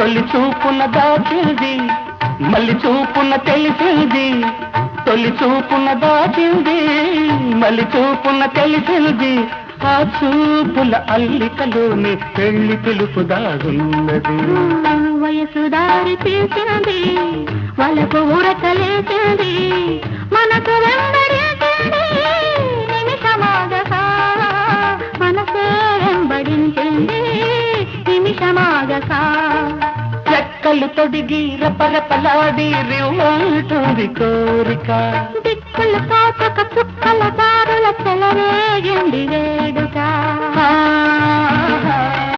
తొలి చూపున దాచింది మళ్ళీ చూపున తెలిసింది. తొలి చూపున దాచింది మళ్ళీ చూపున తెలిసింది. ఆ చూపుల అల్లికలోని పెళ్ళి పిలుపు దాగున్నది. వయసు దారి తీసింది వాళ్ళకు ఊరకలేసింది మనకు నిమిషమాగక నిమిషమాగసా. మనసే వెంబడించింది నిమిషమాగక రెక్కలు తొడిగి రపరపలాడి రివ్వంటుంది కోరిక. దిక్కులు కాచక చుక్కల దారుల చెలరేగింది